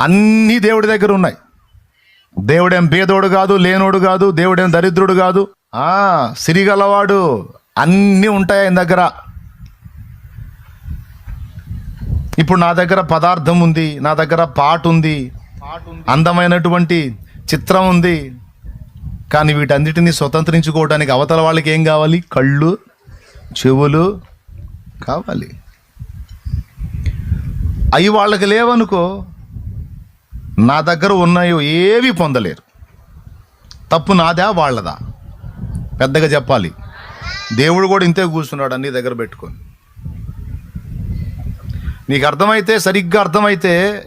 అన్నీ దేవుడి దగ్గర ఉన్నాయి. దేవుడేం పేదోడు కాదు లేనోడు కాదు దేవుడేం దరిద్రుడు కాదు. ఆ సిరిగలవాడు అన్నీ ఉంటాయి ఆయన దగ్గర. ఇప్పుడు నా దగ్గర పదార్థం ఉంది నా దగ్గర పాట ఉంది అందమైనటువంటి చిత్రం ఉంది. కానీ వీటన్నిటిని స్వతంత్రించుకోవడానికి అవతల వాళ్ళకి ఏం కావాలి? కళ్ళు చెవులు కావాలి. అవి వాళ్ళకి లేవనుకో నా దగ్గర ఉన్నాయో ఏవి పొందలేరు. తప్పు నాదా వాళ్ళదా? పెద్దగా చెప్పాలి. దేవుడు కూడా ఇంతే కూర్చున్నాడు అన్ని దగ్గర పెట్టుకొని. నీకు అర్థమైతే సరిగ్గా అర్థమైతే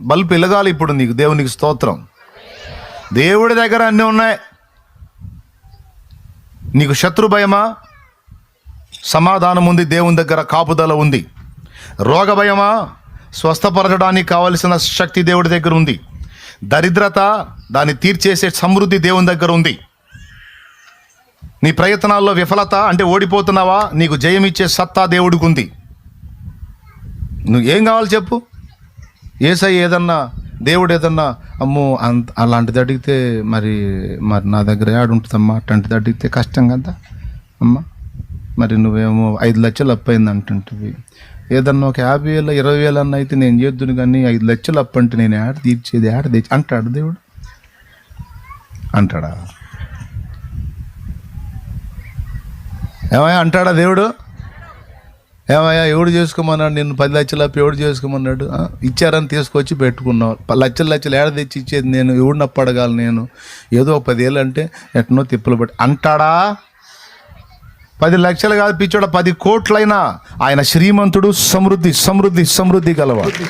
బల్బు వెలగాలి ఇప్పుడు నీకు దేవునికి స్తోత్రం. దేవుడి దగ్గర అన్నీ ఉన్నాయి. నీకు శత్రు భయమా? సమాధానం ఉంది దేవుని దగ్గర కాపుదల ఉంది. రోగ భయమా? స్వస్థపరచడానికి కావలసిన శక్తి దేవుడి దగ్గర ఉంది. దరిద్రత దాన్ని తీర్చేసే సమృద్ధి దేవుని దగ్గర ఉంది. నీ ప్రయత్నాల్లో విఫలత అంటే ఓడిపోతున్నావా? నీకు జయం ఇచ్చే సత్తా దేవుడికి ఉంది నువ్వు ఏం కావాలి చెప్పు? ఏసై ఏదన్నా దేవుడు ఏదన్నా అమ్మో అంత అలాంటిది అడిగితే మరి మరి నా దగ్గర ఏడుంటుందమ్మా అట్లాంటిది అడిగితే కష్టం కదా అమ్మా. మరి నువ్వేమో ఐదు లక్షలు అప్పయింది అంటుంటివి ఏదన్నా ఒక యాభై వేల ఇరవై వేలు అన్న అయితే నేను చేద్దును కానీ ఐదు లక్షలు అప్పంటే నేను ఆడ తీర్చేది ఏడ తెచ్చి అంటాడు దేవుడు. అంటాడా? ఏమయ్యా అంటాడా దేవుడు? ఏమయ్యా ఎవడు చేసుకోమన్నాడు నిన్ను? పది లక్షల అప్పు ఎవడు చేసుకోమన్నాడు? ఇచ్చారని తీసుకొచ్చి పెట్టుకున్నావు. ప- లక్షలు లక్షలు ఏడ తెచ్చి ఇచ్చేది నేను? ఎవడిని అప్పడగాలి నేను? ఏదో ఒక పదేళ్ళు అంటే ఎట్నో తిప్పలు పట్టి అంటాడా? పది లక్షలు కాదు పిచ్చోడ పది కోట్లైనా ఆయన శ్రీమంతుడు సమృద్ధి సమృద్ధి సమృద్ధి గలవాడు.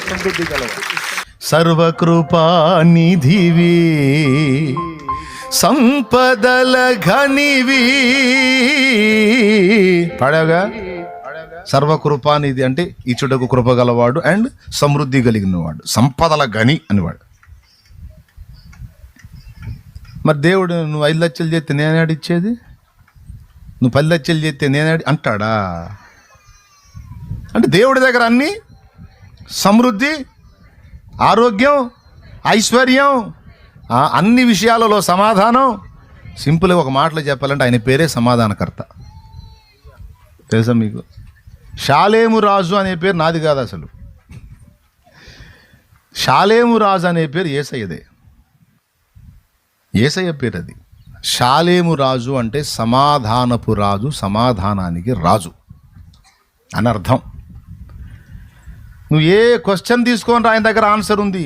సర్వకృపానిధివి సంపదల ఘనివి. పాడాగా సర్వకృపానిధి అంటే ఇచ్చుటకు కృప గలవాడు అండ్ సమృద్ధి కలిగినవాడు సంపదల గని అనివాడు. మరి దేవుడు నువ్వు ఐదు లక్షలు చేస్తే నేనాడు ఇచ్చేది నువ్వు పది లక్షలు చేస్తే నేను అంటాడా? అంటే దేవుడి దగ్గర అన్నీ సమృద్ధి ఆరోగ్యం ఐశ్వర్యం అన్ని విషయాలలో సమాధానం. సింపుల్గా ఒక మాటలో చెప్పాలంటే ఆయన పేరే సమాధానకర్త. తెలుసా మీకు? షాలేము రాజు అనే పేరు నాది కాదు అసలు. షాలేము రాజు అనే పేరు ఏసయ్యదే. ఏసయ్య పేరు అది. షాలేము రాజు అంటే సమాధానపు రాజు సమాధానానికి రాజు అని అర్థం నువ్వు ఏ క్వశ్చన్ తీసుకొని రా ఆయన దగ్గర ఆన్సర్ ఉంది.